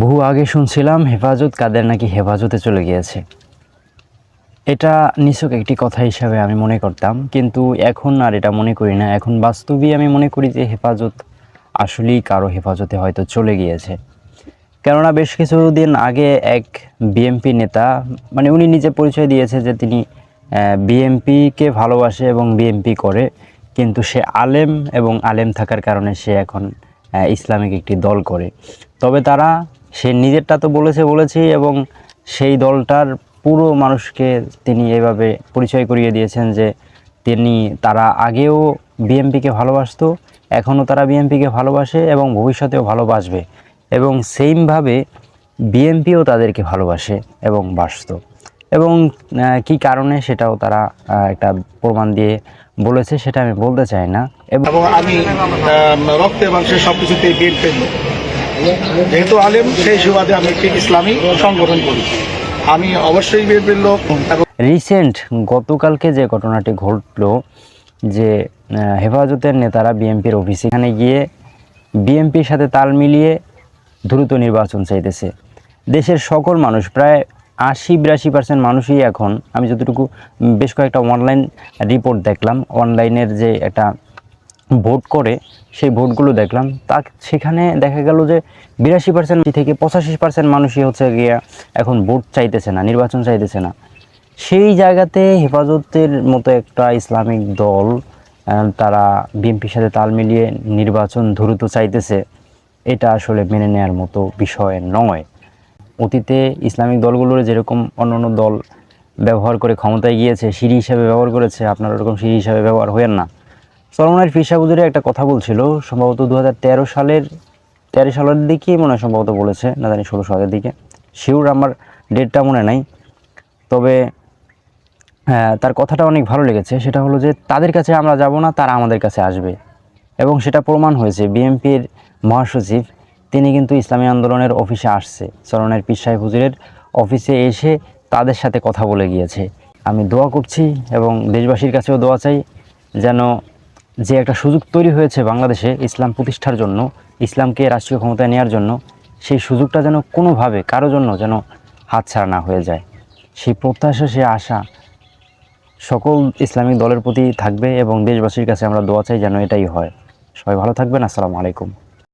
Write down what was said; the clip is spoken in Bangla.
বহু আগে শুনছিলাম হেফাজত কাদের নাকি হেফাজতে চলে গিয়েছে। এটা নিছক একটি কথা হিসাবে আমি মনে করতাম, কিন্তু এখন আর এটা মনে করি না। এখন বাস্তবেই আমি মনে করি যে হেফাজত আসলেই কারও হেফাজতে হয়তো চলে গিয়েছে। কেননা বেশ কিছুদিন আগে এক বিএমপি নেতা মানে উনি নিজে পরিচয় দিয়েছে যে তিনি বিএমপিকে ভালোবাসে এবং বিএমপি করে, কিন্তু সে আলেম এবং আলেম থাকার কারণে সে এখন ইসলামিক একটি দল করে। তবে তারা সে নিজেরটা তো বলেছে বলেছেই এবং সেই দলটার পুরো মানুষকে তিনি এভাবে পরিচয় করিয়ে দিয়েছেন যে তিনি তারা আগেও বিএমপিকে ভালোবাসত, এখনও তারা বিএমপিকে ভালোবাসে এবং ভবিষ্যতেও ভালোবাসবে এবং সেইমভাবে বিএনপিও তাদেরকে ভালোবাসে এবং বাসত। এবং কি কারণে সেটাও তারা একটা প্রমাণ দিয়ে বলেছে সেটা আমি বলতে চাই না। এবং আমি রক্তে মাংসে সবকিছুতে বিএনপির লোক যেহেতু আলেম, সেই সুবাদে আমি একটি ইসলামী সংগঠন করি। আমি অবশ্যই বিএনপির লোক। রিসেন্ট গতকালকে যে ঘটনাটি ঘটলো, যে হেফাজতের নেতারা বিএনপির অফিসে এখানে গিয়ে বিএনপির সাথে তাল মিলিয়ে দ্রুত নির্বাচন চাইতেছে। দেশের সকল মানুষ, প্রায় আশি বিরাশি পার্সেন্ট মানুষই এখন, আমি যতটুকু, বেশ কয়েকটা অনলাইন রিপোর্ট দেখলাম। অনলাইনের যে একটা ভোট করে, সেই ভোটগুলো দেখলাম। তা সেখানে দেখা গেল যে বিরাশি পার্সেন্ট থেকে পঁচাশি পার্সেন্ট মানুষই হচ্ছে গিয়া এখন ভোট চাইতেছে না, নির্বাচন চাইতেছে না। সেই জায়গাতে হেফাজতের মতো একটা ইসলামিক দল তারা বিএনপির সাথে তাল মিলিয়ে নির্বাচন দ্রুত চাইতেছে, এটা আসলে মেনে নেওয়ার মতো বিষয় নয়। অতীতে ইসলামিক দলগুলোর যেরকম অন্য দল ব্যবহার করে ক্ষমতায় গিয়েছে, সিঁড়ি হিসাবে ব্যবহার করেছে, আপনারা ওরকম সিঁড়ি হিসাবে ব্যবহার হয়েন না। সলমানের ফিসা হুজুরে একটা কথা বলছিল সম্ভবত দু হাজার তেরো সালের তেরো সালের দিকেই মনে হয় সম্ভবত বলেছে না জানি ষোলো সালের দিকে। শিওর আমার ডেটটা মনে নাই। তবে হ্যাঁ, তার কথাটা অনেক ভালো লেগেছে সেটা হলো যে তাদের কাছে আমরা যাব না তারা আমাদের কাছে আসবে। এবং সেটা প্রমাণ হয়েছে বিএনপির মহাসচিব তিনি কিন্তু ইসলামী আন্দোলনের অফিসে আসছে। চরণের পীর সাহেব হুজুরের অফিসে এসে তাদের সাথে কথা বলে গিয়েছে। আমি দোয়া করছি এবং দেশবাসীর কাছেও দোয়া চাই যেন যে একটা সুযোগ তৈরি হয়েছে বাংলাদেশে ইসলাম প্রতিষ্ঠার জন্য, ইসলামকে রাষ্ট্রীয় ক্ষমতায় নেওয়ার জন্য, সেই সুযোগটা যেন কোনোভাবে, কারও জন্য যেন হাতছাড়া না হয়ে যায়। সেই প্রত্যাশা সে আশা সকল ইসলামিক দলের প্রতি থাকবে এবং দেশবাসীর কাছে আমরা দোয়া চাই যেন এটাই হয়। সবাই ভালো থাকবেন, আসসালামু আলাইকুম।